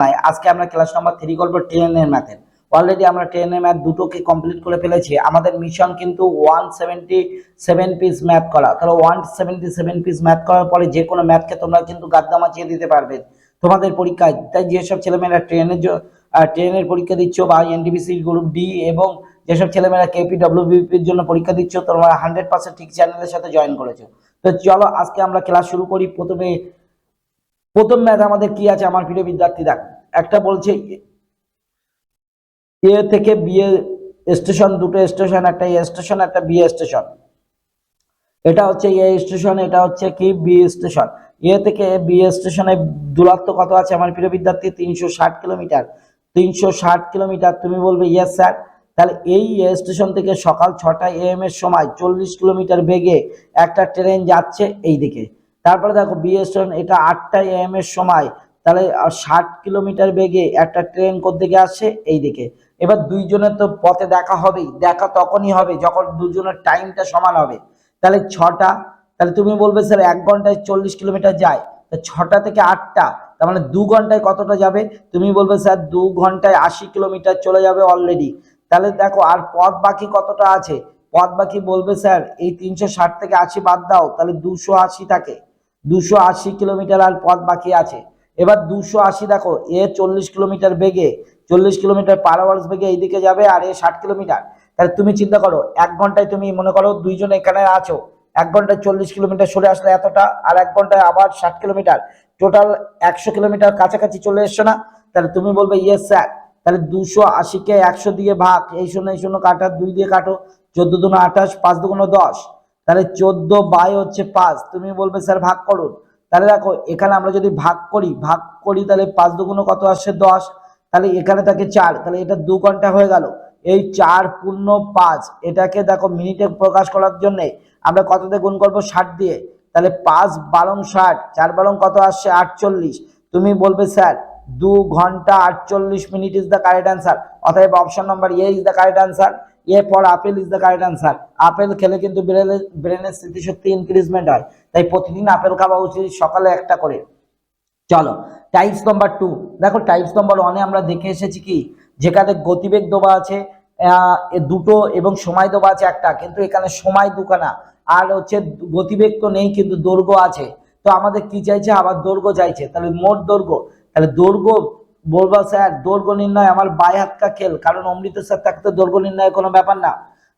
নাই আজকে আমরা ক্লাস নাম্বার থ্রি করব ট্রেনের ম্যাথের অলরেডি আমরা ট্রেনের ম্যাথ দুটোকে কমপ্লিট করে ফেলেছি। আমাদের মিশন কিন্তু one seventy seven piece math করা। তাহলে one seventy seven piece math করার পরে যে কোনো ম্যাথকে তোমরা কিন্তু গাদ্দা মাচিয়ে দিতে পারবে তোমাদের পরীক্ষায়। তাই যেসব ছেলেমেয়েরা ট্রেনের ট্রেনের পরীক্ষা দিচ্ছ বা এনটিপিসি গ্রুপ ডি এবং যেসব ছেলেমেয়েরা কেপি ডব্লিউবিপির জন্য পরীক্ষা দিচ্ছ, তোমরা হান্ড্রেড পার্সেন্ট ঠিক চ্যানেলের সাথে জয়েন করেছ। তো চলো আজকে আমরা ক্লাস শুরু করি। প্রথমে প্রথম ম্যাথ আমাদের কি আছে? আমার প্রিয় বিদ্যার্থী দেখ। একটা বলছে, এ থেকে বি স্টেশন, দুটো স্টেশন, একটা এ স্টেশন, একটা বি স্টেশন। এটা হচ্ছে এ স্টেশন, এটা হচ্ছে কি? B station. এ থেকে বি স্টেশনে দূরত্ব কত আছে? আমার প্রিয় বিদ্যার্থী, তিনশো ষাট কিলোমিটার। তিনশো ষাট কিলোমিটার, তুমি বলবে ইয়েস স্যার তাহলে এই স্টেশন থেকে সকাল ছটা এম এর সময় চল্লিশ কিলোমিটার বেগে একটা ট্রেন যাচ্ছে এই দিকে তারপরে দেখো, বি স্টেশন, এটা আটটা এম এর সময় তাহলে ষাট কিলোমিটার বেগে একটা ট্রেন কোথেকে আসছে? এই দিকে। এবার দুইজনের তো পথে দেখা হবেই। দেখা তখনই হবে যখন দুজনের টাইমটা সমান হবে। তাহলে ছটা, তাহলে তুমি বলবে স্যার এক ঘন্টায় চল্লিশ কিলোমিটার যায়। তা ছটা থেকে আটটা, তার মানে দু ঘন্টায় কতটা যাবে? তুমি বলবে স্যার দু ঘন্টায় আশি কিলোমিটার চলে যাবে অলরেডি তাহলে দেখো আর পথ বাকি কতটা আছে? পথ বাকি বলবে স্যার এই তিনশো ষাট থেকে আশি বাদ দাও, তাহলে দুশো আশি থাকে। দুশো আশি কিলোমিটার আর পথ বাকি আছে। এবার দুশো আশি দেখো, এ চল্লিশ কিলোমিটার বেগে, চল্লিশ কিলোমিটার পার আওয়ার্স বেগে এইদিকে যাবে আর এ ষাট কিলোমিটার। তাহলে তুমি চিন্তা করো, এক ঘন্টায় তুমি মনে করো দুইজন এখানে আছো, এক ঘন্টায় চল্লিশ কিলোমিটার সরে আসলে এতটা, আর এক ঘন্টায় আবার ষাট কিলোমিটার। টোটাল একশো কিলোমিটার কাছাকাছি চলে এসছো না? তাহলে তুমি বলবে ইয়েস স্যার তাহলে দুশো আশিকে একশো দিয়ে ভাগ, এই শূন্য এই শূন্য কাটা, দুই দিয়ে কাটো, চোদ্দ দুনো আঠাশ, পাঁচ দুগুনো দশ। তাহলে চোদ্দ বাই হচ্ছে পাঁচ, তুমি বলবে স্যার ভাগ করুন। তাহলে দেখো, এখানে আমরা যদি ভাগ করি ভাগ করি তাহলে পাঁচ দুগুণ কত আসছে? দশ। তাহলে এখানে থাকে চার। তাহলে এটা দু ঘণ্টা হয়ে গেল। এই চার পূর্ণ পাঁচ, এটাকে দেখো মিনিটে প্রকাশ করার জন্যে আমরা কততে গুণ করব? ষাট দিয়ে। তাহলে পাঁচ বারং ষাট, চার বারং কত আসছে? আটচল্লিশ। তুমি বলবে, স্যার, দু ঘণ্টা আটচল্লিশ minute is the correct answer অতএব option number A is the correct answer এ পর apple is the correct answer apple খেলে কিন্তু ব্রেনের ব্রেনের স্মৃতিশক্তি ইনক্রিজমেন্ট হয়। তাই প্রতিদিন আপেল খাওয়া উচিত সকালে একটা করে। চলো টাইপস নাম্বার টু দেখো টাইপস নাম্বার ওয়ানে আমরা দেখে এসেছি কি? যেখানে গতিবেগ দেওয়া আছে দুটো এবং সময় দেওয়া আছে একটা। কিন্তু এখানে সময় দুখানা। আর হচ্ছে গতিবেগ তো নেই, কিন্তু দৈর্ঘ্য আছে। তো আমাদের কি চাইছে? আবার দৈর্ঘ্য চাইছে। তাহলে মোট দৈর্ঘ্য। তাহলে দৈর্ঘ্য বলব, স্যার, দৈর্ঘ্য নির্ণয় আমার বাই হাত কা খেল, কারণ অমৃত স্যার থাকতে দৈর্ঘ্য নির্ণয় কোনো ব্যাপার না।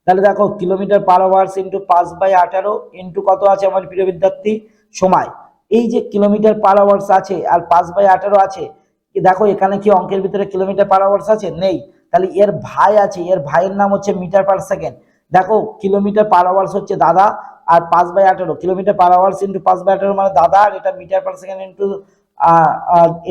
তাহলে দেখো, কিলোমিটার পার আওয়ার্স ইন্টু পাঁচ বাই আঠারো ইন্টু কত আছে আমার প্রিয় বিদ্যার্থী? সময়। এই যে কিলোমিটার পার আওয়ার্স আছে আর পাঁচ বাই আঠারো আছে দেখো, এখানে কি অঙ্কের ভিতরে কিলোমিটার পার আওয়ার্স আছে? নেই। তাহলে এর ভাই আছে, এর ভাইয়ের নাম হচ্ছে মিটার পার সেকেন্ড। দেখো, কিলোমিটার পার আওয়ার্স হচ্ছে দাদা আর পাঁচ বাই আঠারো। কিলোমিটার পার আওয়ার্স ইন্টু পাঁচ বাই আঠারো মানে দাদা, আর এটা মিটার পার সেকেন্ড ইন্টু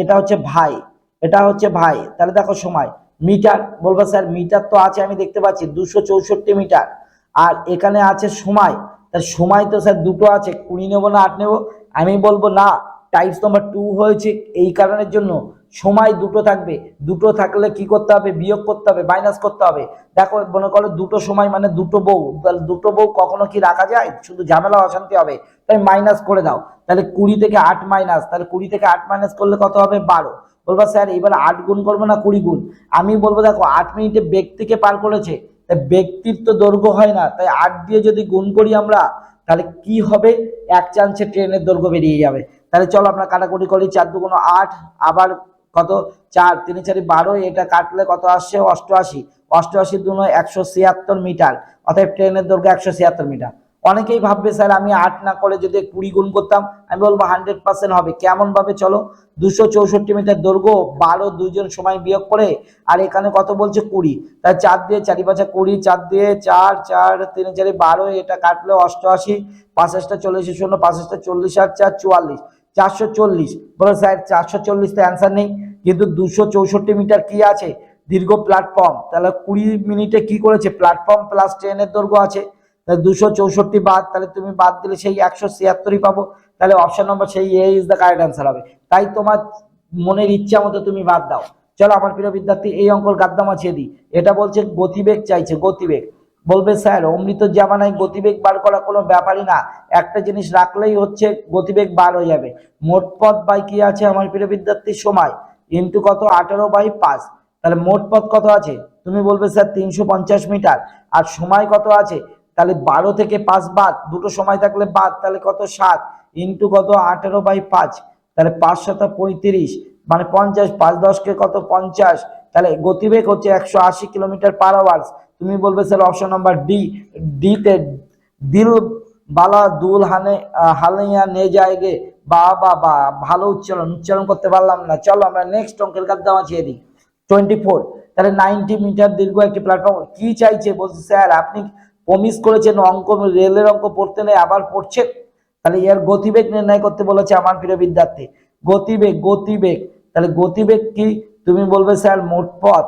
এটা হচ্ছে ভাই। এটা হচ্ছে ভাই। তাহলে দেখো সময়। মিটার, বলব স্যার, মিটার তো আছে, আমি দেখতে পাচ্ছি, দুশো চৌষট্টি মিটার। আর এখানে আছে সময়। তার সময় তো স্যার দুটো আছে, কুড়ি নেব না আট নেব? আমি বলব না টাইপস নাম্বার টু হয়েছে, এই কারণের জন্য সময় দুটো থাকবে। দুটো থাকলে কি করতে হবে? বিয়োগ করতে হবে মাইনাস করতে হবে। দেখো, মনে করো দুটো সময় মানে দুটো বউ। তাহলে দুটো বউ কখনো কি রাখা যায়? শুধু ঝামেলা, অশান্তি হবে। তাই মাইনাস করে দাও। তাহলে কুড়ি থেকে আট মাইনাস তাহলে কুড়ি থেকে আট মাইনাস করলে কত হবে? বারো। বলব, স্যার, এবার আট গুণ করব না কুড়ি গুণ? আমি বলব, দেখো, আট মিনিটে ব্যক্তিকে পার করেছে তাই ব্যক্তির তো দৈর্ঘ্য হয় না, তাই আট দিয়ে যদি গুণ করি আমরা, তাহলে কি হবে? এক চান্সে ট্রেনের দৈর্ঘ্য বেরিয়ে যাবে। তাহলে চলো, আমরা কাটাকুটি করি, চার দুগুণ আট, আবার কত? চার, তিন চারি বারো, এটা কাটলে কত আসছে? অষ্টআশি। অষ্টআশি দুনো একশো ছিয়াত্তর মিটার অর্থাৎ ট্রেনের দৈর্ঘ্য একশো ছিয়াত্তর মিটার। অনেকেই ভাববে, স্যার, আমি আট না করে যদি কুড়ি গুণ করতাম, আমি বলব হান্ড্রেড পার্সেন্ট হবে। কেমন ভাবে চলো, দুশো চৌষট্টি মিটার দৈর্ঘ্য, বারো দুজন সময় বিয়োগ করে, আর এখানে কত বলছে? কুড়ি। তাই চার দিয়ে চারি পাঁচা কুড়ি, চার দিয়ে চার চার, তিন, চারি, বারো, এটা কাটলে অষ্টআশি পাঁচাশটা চল্লিশ শূন্য পাঁচাশটা চল্লিশ আর চার, চুয়াল্লিশ। চারশো চল্লিশ। বলো, স্যার, চারশো চল্লিশ তো অ্যান্সার নেই। কিন্তু দুশো চৌষট্টি মিটার কি আছে? দীর্ঘ প্ল্যাটফর্ম তাহলে কুড়ি মিনিটে কি করেছে? প্ল্যাটফর্ম প্লাস ট্রেনের দৈর্ঘ্য আছে। তাহলে দুশো চৌষট্টি বাদ, তাহলে তুমি বাদ দিলে সেই একশো ছিয়াত্তরই পাবো। তাহলে অপশন নম্বর সেই A is the correct answer হবে। তাই তোমার মনের ইচ্ছা মতো তুমি বাদ দাও। চলো আমার প্রিয় বিদ্যার্থী, এই অঙ্কর গাদ্দাম মাছিয়ে দিই। এটা বলছে গতিবেগ চাইছে, গতিবেগ। বলবে, স্যার, অমৃত জামানায় গতিবেগ বার করা কোনো ব্যাপারই না। একটা জিনিস রাখলেই হচ্ছে গতিবেগ বার হয়ে যাবে। মোট পথ বাই কি আছে আমার প্রিয় বিদ্যার্থীর সময়। ইন্টু কত? আঠারো বাই পাঁচ। তাহলে মোট পথ কত আছে? তুমি বলবে, স্যার, তিনশো পঞ্চাশ মিটার। আর সময় কত আছে? তাহলে বারো থেকে পাঁচ বাদ, দুটো সময় থাকলে বাদ, তাহলে কত সাত? ইন্টু কত? আঠেরো বাই পাঁচ। তাহলে পাঁচ শত পঁয়ত্রিশ মানে পঞ্চাশ, পাঁচ দশকে কত? পঞ্চাশ। তাহলে গতিবেগ হচ্ছে একশো আশি কিলোমিটার পার আওয়ার্স তুমি বলবে স্যার অপশন নাম্বার ডি, ডিতে দিল বালা দুল হানে হালিয়া নে যায়গে। বা বা বা ভালো উচ্চারণ উচ্চারণ করতে পারলাম না। চলো আমরা নেক্সট অঙ্কের কাজ দেওয়া চেয়ে দিই। টোয়েন্টি ফোর তাহলে নাইনটি মিটার দীর্ঘ একটি প্ল্যাটফর্ম কি চাইছে? বলছে, স্যার, আপনি প্রমিস করেছেন অঙ্ক, রেলের অঙ্ক পড়তে নেই, আবার পড়ছেন তাহলে এর গতিবেগ নির্ণয় করতে বলেছে আমার প্রিয় বিদ্যার্থী। গতিবেগ গতিবেগ। তাহলে গতিবেগ কি? তুমি বলবে, স্যার, মোট পথ।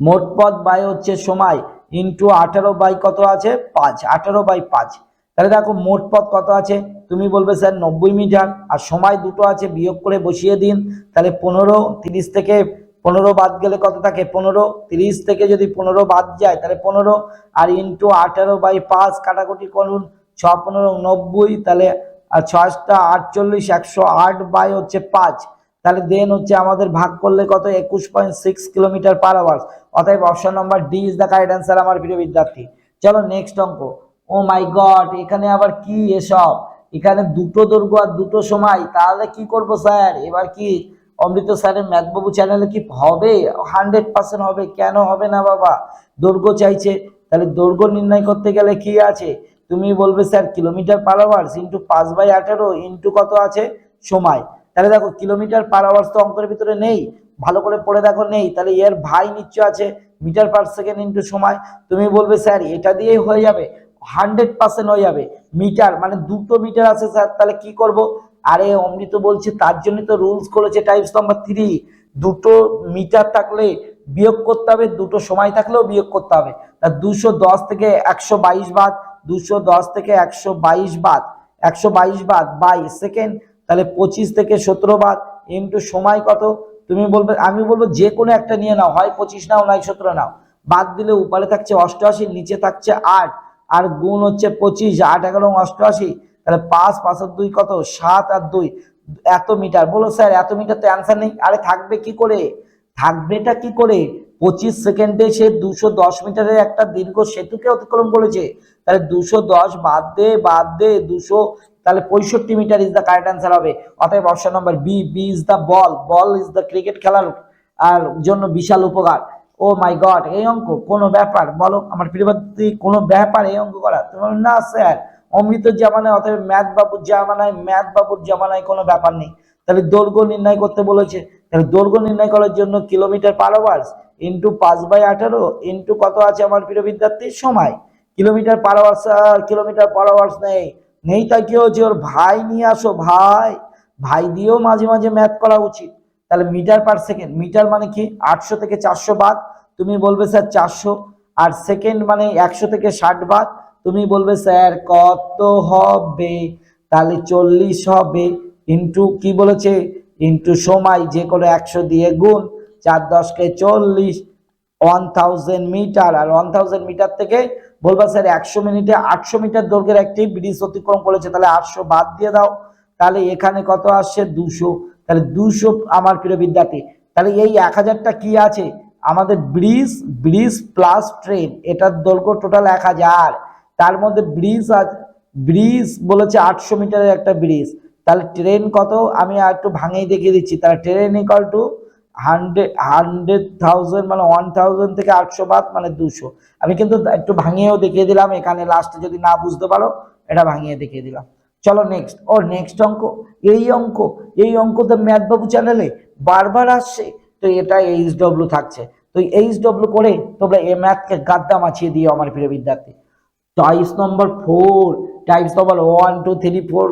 মোট পথ বাই হচ্ছে সময় ইন্টু আঠারো বাই কত আছে? পাঁচ। আঠারো বাই পাঁচ। তাহলে দেখো, মোট পথ কত আছে? তুমি বলবে, স্যার, নব্বই মিটার। আর সময় দুটো আছে, বিয়োগ করে বসিয়ে দিন। তাহলে পনেরো, তিরিশ থেকে পনেরো বাদ গেলে কত থাকে? পনেরো, তিরিশ থেকে যদি পনেরো বাদ যায়, তাহলে পনেরো আর ইন্টু আঠারো বাই পাঁচ কাটাকুটি করুন, ছ, পনেরো, নব্বই, তাহলে আর ছয়টা আটচল্লিশ, একশো আট বাই হচ্ছে পাঁচ। তাহলে দেন হচ্ছে আমাদের ভাগ করলে কত? একুশ point six kilometre per hours অতএব option number D is the correct answer আমার প্রিয় বিদ্যার্থী। চলো নেক্সট অঙ্ক। ও মাই গড এখানে আবার কি এসব? এখানে দুটো দৈর্ঘ্য আর দুটো সময়, তাহলে কি করব স্যার এবার কি অমৃত স্যারের ম্যাথবাবু চ্যানেলে কি হবে? হান্ড্রেড পার্সেন্ট হবে। কেন হবে না বাবা? দৈর্ঘ্য চাইছে। তাহলে দৈর্ঘ্য নির্ণয় করতে গেলে কি আছে? তুমি বলবে sir, kilometre per hours into পাঁচ বাই আঠেরো ইন্টু কত আছে? সময়। তাহলে দেখো, কিলোমিটার পার আওয়ার্স তো অঙ্কের ভিতরে নেই। ভালো করে পড়ে দেখো, নেই। তাহলে এর ভাই নিশ্চয় আছে। মিটার পার সেকেন্ড ইন্টু সময়। তুমি বলবে, স্যার, এটা দিয়েই হয়ে যাবে। হান্ড্রেড পার্সেন্ট হয়ে যাবে। মিটার মানে দুটো মিটার আছে, স্যার। তাহলে কি করব? আরে অমৃত বলছে, তার জন্য তো রুলস করেছে টাইপস নাম্বার থ্রি দুটো মিটার থাকলে বিয়োগ করতে হবে, দুটো সময় থাকলেও বিয়োগ করতে হবে। তা দুশো দশ থেকে একশো বাইশ বাদ, দুশো দশ থেকে একশো বাইশ বাদ, একশো বাইশ বাদ বাইশ সেকেন্ড তাহলে পঁচিশ থেকে সতেরো বাদ ইন্টু সময় কত? তুমি বলবে, আমি বলব যে কোনো একটা নিয়ে নাও, হয় পঁচিশ নাও, নয় সতেরো নাও। বাদ দিলে উপরে থাকছে অষ্টআশি, নিচে থাকছে আট, আর গুণ হচ্ছে পঁচিশ, আট, এগারো, অষ্টআশি। তাহলে পাঁচ পাঁচ আর দুই কত? সাত আর দুই। এত মিটার। বলো স্যার, এত মিটার তো অ্যান্সার নেই। আরে থাকবে কি করে? থাকবেটা কি করে? পঁচিশ সেকেন্ডে সে দুশো দশ মিটারের একটা দীর্ঘ সেতুকে অতিক্রম করেছে। তাহলে দুশো দশ বাদ দে বাদ দে, দুশো, তাহলে পঁয়ষট্টি metre is the correct answer হবে। অতএব option number B B is the ball ball is the cricket খেলার আর জন্য বিশাল উপকার। ও মাই গড এই অঙ্ক কোনো ব্যাপার? বলো, আমার প্রিয়বাদী কোনো ব্যাপার এই অঙ্ক করা তুমি না স্যার। অমৃত জামানায়, অতএব ম্যাথ বাবুর জামানায় ম্যাথ বাবুর জামানায় কোনো ব্যাপার নেই। তাহলে দৈর্ঘ্য নির্ণয় করতে বলেছে। তাহলে দৈর্ঘ্য নির্ণয় করার জন্য কিলোমিটার পার আওয়ার্স ইন্টু পাঁচ বাই আঠারো ইন্টু কত আছে আমার প্রিয় বিদ্যার্থীর সময়। Kilometre per hours kilometre per hours নেই। নেই তাই কি হচ্ছে ওর ভাই নিয়ে আসো, ভাই। ভাই দিয়েও মাঝে মাঝে ম্যাথ করা উচিত। তাহলে মিটার পার সেকেন্ড। মিটার মানে কি? আটশো থেকে চারশো বাদ। তুমি বলবে, স্যার, চারশো। আর সেকেন্ড মানে একশো থেকে ষাট বাদ। তুমি বলবে, স্যার, কত হবে? তাহলে চল্লিশ হবে। ইন্টু কি বলেছে? ইন্টু সময়, যে কোনো একশো দিয়ে গুণ চার দশকে চল্লিশ, ওয়ান থাউজেন্ড মিটার। আর ওয়ান থাউজেন্ড মিটার থেকে বলবা, স্যার, একশো মিনিটে আটশো মিটার দৈর্ঘ্যের একটি ব্রিজ অতিক্রম করেছে, তাহলে আটশো বাদ দিয়ে দাও। তাহলে এখানে কত আসছে? দুশো। তাহলে দুশো আমার প্রিয় বিদ্যার্থী, তাহলে এই এক হাজারটা কি আছে? আমাদের ব্রিজ ব্রিজ প্লাস ট্রেন, এটার দৈর্ঘ্য টোটাল এক হাজার। তার মধ্যে ব্রিজ আছে। ব্রিজ বলেছে আটশো মিটারের একটা ব্রিজ। তাহলে ট্রেন কত? আমি আর একটু ভাঙেই দেখিয়ে দিচ্ছি। তাহলে train equal to hundred hundred thousand মানে ওয়ান থাউজেন্ড থেকে আটশো বাদ মানে দুশো। আমি কিন্তু একটু ভাঙিয়েও দেখিয়ে দিলাম। এখানে লাস্টে যদি না বুঝতে পারো, এটা ভাঙিয়ে দেখিয়ে দিলাম। চলো নেক্সট ও নেক্সট অঙ্ক। এই অঙ্ক। এই অঙ্ক তো ম্যাথবাবু চ্যানেলে বারবার আসছে। তো এটা এইচ ডব্লিউ থাকছে। তো এইচ ডব্লিউ করে তোমরা এ ম্যাথকে গাদ্দা মাছিয়ে দিও আমার প্রিয় বিদ্যার্থী। Types number four types number one two three four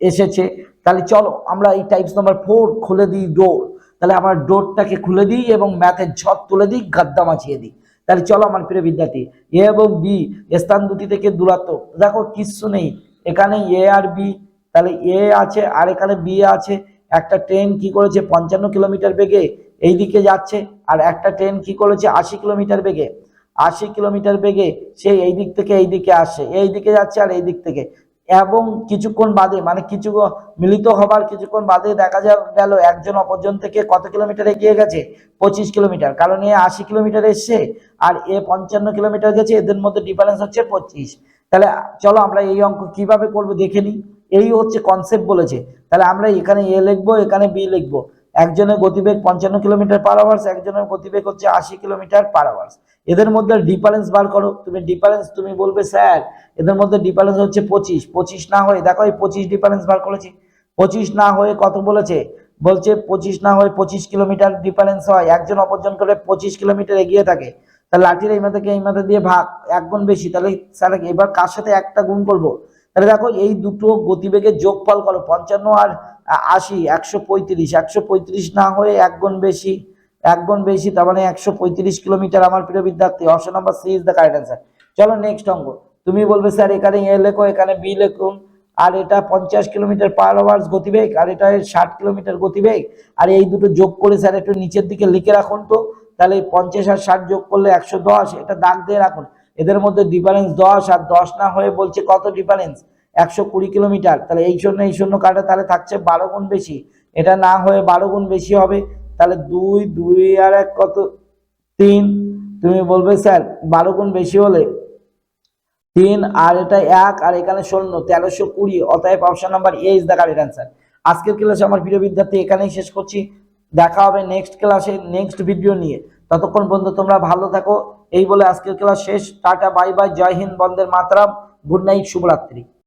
এসেছে। তাহলে চলো আমরা এই টাইপস নম্বর ফোর খুলে দিই ডোর তাহলে আমরা ডোরটাকে খুলে দিই এবং ম্যাথের ঝড় তুলে দিই, গাদ্দা মাছিয়ে দিই। তাহলে চলো আমার প্রিয় বিদ্যার্থী এ এবং বি স্থান দুটি থেকে দূরত্ব। দেখো কিচ্ছু নেই। এখানে এ আর বি তাহলে এ আছে আর এখানে বি আছে। একটা ট্রেন কি করেছে? পঞ্চান্ন কিলোমিটার বেগে এই দিকে যাচ্ছে। আর একটা ট্রেন কি করেছে? আশি কিলোমিটার বেগে। আশি কিলোমিটার বেগে সে এই দিক থেকে এই দিকে আসে, এই দিকে যাচ্ছে আর এই দিক থেকে। এবং কিছুক্ষণ বাদে মানে কিছু মিলিত হবার কিছুক্ষণ বাদে দেখা যা গেল, একজন অপরজন থেকে কত কিলোমিটার এগিয়ে গেছে? পঁচিশ কিলোমিটার। কারণ এ আশি কিলোমিটার এসছে আর এ পঞ্চান্ন কিলোমিটার গেছে, এদের মধ্যে ডিফারেন্স হচ্ছে পঁচিশ। তাহলে চলো আমরা এই অঙ্ক কীভাবে করব দেখে নিই। এই হচ্ছে কনসেপ্ট বলেছে। তাহলে আমরা এখানে এ লিখব, এখানে বি লিখব। একজনের গতিবেগ পঞ্চান্ন কিলোমিটার পার আওয়ার্স একজনের গতিবেগ হচ্ছে আশি কিলোমিটার পার আওয়ার্স এদের মধ্যে ডিফারেন্স বার করো। তুমি ডিফারেন্স তুমি বলবে, স্যার, এদের মধ্যে ডিফারেন্স হচ্ছে পঁচিশ। পঁচিশ না হয়ে, দেখো এই পঁচিশ ডিফারেন্স বার করেছি। পঁচিশ না হয়ে কত বলেছে? বলছে, পঁচিশ না হয়ে পঁচিশ কিলোমিটার ডিফারেন্স হয়। একজন অপরজন করে পঁচিশ কিলোমিটার এগিয়ে থাকে। তাহলে লাঠির এই মাথাকে এই মাথা দিয়ে ভাগ এক গুণ বেশি। তাহলে স্যার, এবার কার সাথে একটা গুণ করব? তাহলে দেখো, এই দুটো গতিবেগের যোগফল করো, পঞ্চান্ন আর আশি, একশো পঁয়ত্রিশ। একশো পঁয়ত্রিশ না হয়ে এক গুণ বেশি, এক গুণ বেশি, তার মানে একশো পঁয়ত্রিশ কিলোমিটার আমার প্রিয় বিদ্যার্থী। Option number C is the correct answer চলো নেক্সট অঙ্ক। তুমি বলবে, স্যার, এখানে এ লেখো, এখানে বি লেখুন আর এটা পঞ্চাশ কিলোমিটার পার আওয়ার্স গতিবেগ, আর এটা ষাট কিলোমিটার গতিবেগ। আর এই দুটো যোগ করে, স্যার, একটু নিচের দিকে লিখে রাখুন তো। তাহলে পঞ্চাশ আর ষাট যোগ করলে একশো দশ, এটা দাগ দিয়ে রাখুন। এদের মধ্যে ডিফারেন্স দশ আর দশ না হয়ে বলছে কত ডিফারেন্স একশো কুড়ি কিলোমিটার। তাহলে এই শূন্য এই শূন্য কাটা তাহলে থাকছে বারো গুণ বেশি। এটা না হয়ে বারো গুণ বেশি হবে, তাহলে দুই দুই আর এক কত? তিন। তুমি বলবে, স্যার, বারো গুণ বেশি হলে তিন আর এটা এক আর এখানে শূন্য, তেরোশো কুড়ি। অতএব option number A is the correct answer আজকের ক্লাসে আমার প্রিয় বিদ্যার্থী এখানেই শেষ করছি। দেখা হবে নেক্সট ক্লাসে নেক্সট ভিডিও নিয়ে। ততক্ষণ পর্যন্ত তোমরা ভালো থাকো। এই বলে আজকের ক্লাস শেষ। টাটা, বাই বাই, জয় হিন্দ, বন্দের মাতরাম। গুড নাইট, শুভরাত্রি।